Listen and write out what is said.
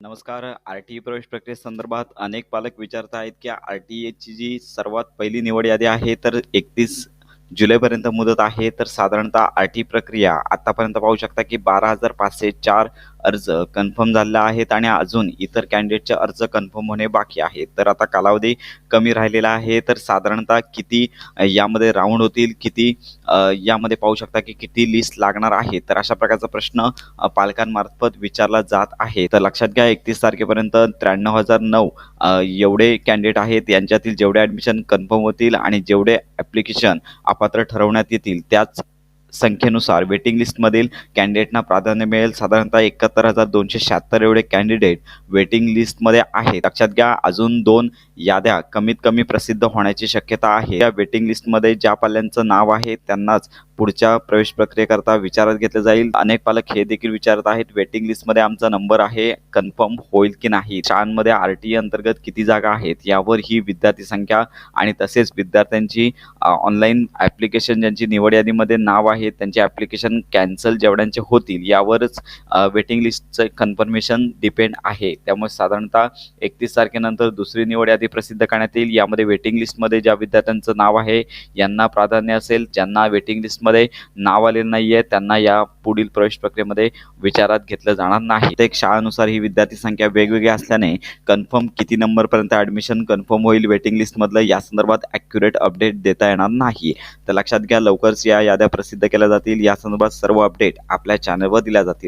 नमस्कार. R T E प्रवेश प्रक्रियेसंदर्भात अनेक पालक विचारत आहेत की आर टी एची जी सर्वात पहिली निवड यादी आहे तर एकतीस जुलैपर्यंत मुदत आहे तर साधारणतः आर टी प्रक्रिया आतापर्यंत पाहू शकता की बारा हजार पाचशे चार अर्ज कन्फर्म झालेला आहेत आणि अजून इतर कॅन्डिडेटचे अर्ज कन्फर्म होणे बाकी आहे. तर आता कालावधी कमी राहिलेला आहे. तर साधारणतः किती यामध्ये राऊंड होतील? किती यामध्ये पाहू शकता की किती लिस्ट लागणार आहे? तर अशा प्रकारचा प्रश्न पालकांमार्फत विचारला जात आहे. तर लक्षात घ्या एकतीस तारखेपर्यंत त्र्याण्णव हजार नऊ एवढे कॅन्डिडेट आहेत. यांच्यातील जेवढे ॲडमिशन कन्फर्म होतील आणि जेवढे ॲप्लिकेशन अपात्र ठरवण्यात येतील त्याच संख्येनुसार वेटिंग लिस्टमधील कॅन्डिडेटना प्राधान्य मिळेल. साधारणतः एकाहत्तर हजार दोनशे शहात्तर एवढे कॅन्डिडेट वेटिंग लिस्टमध्ये आहेत. लक्षात घ्या अजून दोन याद्या कमीत कमी प्रसिद्ध होण्याची शक्यता आहे. या वेटिंग लिस्टमध्ये ज्या पाल्यांचं नाव आहे त्यांनाच पुढच्या प्रवेश प्रक्रियेकरता विचारात घेतलं जाईल. अनेक पालक हे देखील विचारत आहेत वेटिंग लिस्टमध्ये आमचा नंबर आहे कन्फर्म होईल की नाही? शाळांमध्ये आर टी अंतर्गत किती जागा आहेत? यावर ही विद्यार्थी संख्या आणि तसेच विद्यार्थ्यांची ऑनलाईन ॲप्लिकेशन ज्यांची निवड यादीमध्ये नाव आहे त्यांचे ॲप्लिकेशन कॅन्सल जेवढ्यांचे होतील यावरच वेटिंग लिस्टचं कन्फर्मेशन डिपेंड आहे. त्यामुळे साधारणतः एकतीस तारखेनंतर दुसरी निवड यादी प्रसिद्ध करण्यात येईल. यामध्ये वेटिंग लिस्टमध्ये ज्या विद्यार्थ्यांचं नाव आहे यांना प्राधान्य असेल ज्यांना वेटिंग लिस्टमध्ये नाव आलेलं नाही आहे त्यांना या पुढील प्रवेश प्रक्रियेमध्ये विचारात घेतलं जाणार नाही. प्रत्येक शाळानुसार ही विद्यार्थी संख्या वेगवेगळी असल्याने कन्फर्म किती नंबरपर्यंत ॲडमिशन कन्फर्म होईल वेटिंग लिस्टमधलं या संदर्भात ॲक्युरेट अपडेट देता येणार नाही. तर लक्षात घ्या लवकरच या याद्या प्रसिद्ध केल्या जातील. या संदर्भात सर्व अपडेट आपल्या चॅनलवर दिल्या जातील.